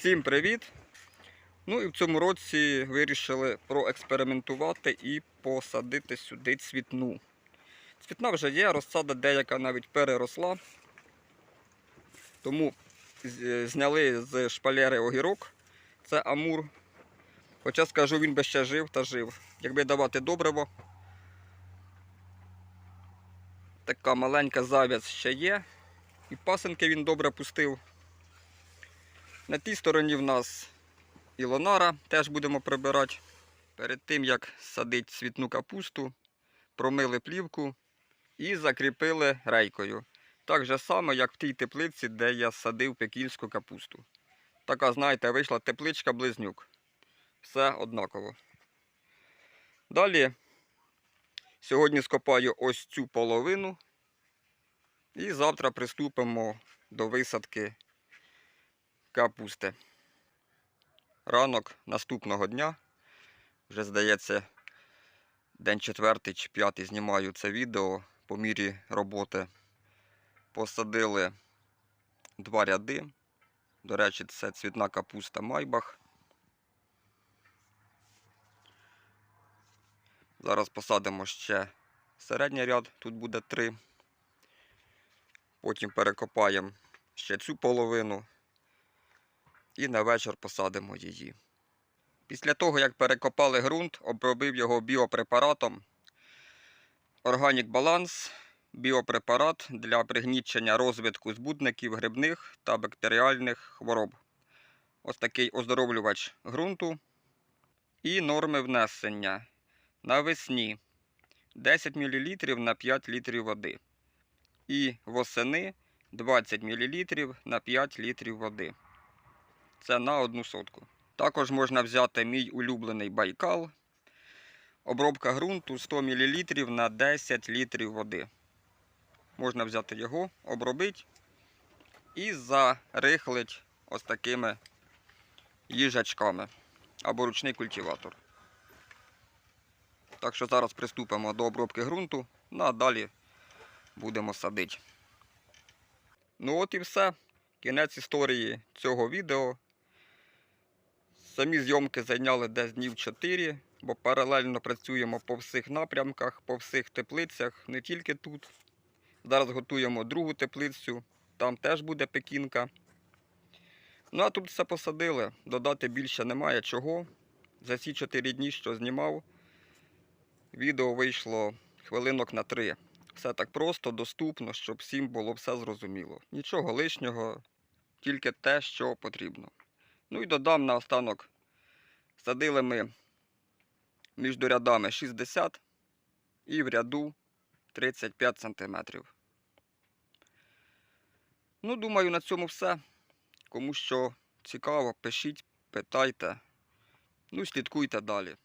Всім привіт! Ну і в цьому році вирішили проекспериментувати і посадити сюди цвітну. Цвітна вже є, розсада деяка навіть переросла. Тому зняли з шпалери огірок. Це амур. Хоча скажу, він би ще жив та жив. Якби давати добриво. Така маленька зав'яз ще є. І пасенки він добре пустив. На тій стороні в нас ілонара, теж будемо прибирати. Перед тим, як садити цвітну капусту, промили плівку і закріпили рейкою. Так же само, як в тій теплиці, де я садив пекільську капусту. Така, знаєте, вийшла тепличка-близнюк. Все однаково. Далі сьогодні скопаю ось цю половину. І завтра приступимо до висадки капусти. Ранок наступного дня. Вже здається, день четвертий чи п'ятий знімаю це відео по мірі роботи. Посадили два ряди. До речі, це цвітна капуста Майбах. Зараз посадимо ще середній ряд, тут буде три. Потім перекопаємо ще цю половину і на вечір посадимо її. Після того, як перекопали ґрунт, обробив його біопрепаратом Organic Balance, біопрепарат для пригнічення розвитку збудників грибних та бактеріальних хвороб. Ось такий оздоровлювач ґрунту. І норми внесення навесні 10 мл на 5 літрів води. І восени 20 мл на 5 літрів води. Це на одну сотку. Також можна взяти мій улюблений байкал. Обробка ґрунту 100 мл на 10 літрів води. Можна взяти його, обробити і зарихлить ось такими їжачками або ручний культиватор. Так що зараз приступимо до обробки ґрунту, ну а далі будемо садити. Ну от і все. Кінець історії цього відео. Самі зйомки зайняли десь днів 4, бо паралельно працюємо по всіх напрямках, по всіх теплицях, не тільки тут. Зараз готуємо другу теплицю, там теж буде пекінка. Ну а тут все посадили. Додати більше немає чого. За ці 4 дні, що знімав, відео вийшло хвилинок на 3. Все так просто, доступно, щоб всім було все зрозуміло. Нічого лишнього, тільки те, що потрібно. Ну і додам на останок. Садили ми між рядами 60 і в ряду 35 см. Ну, думаю, на цьому все. Кому що цікаво, пишіть, питайте. Ну, слідкуйте далі.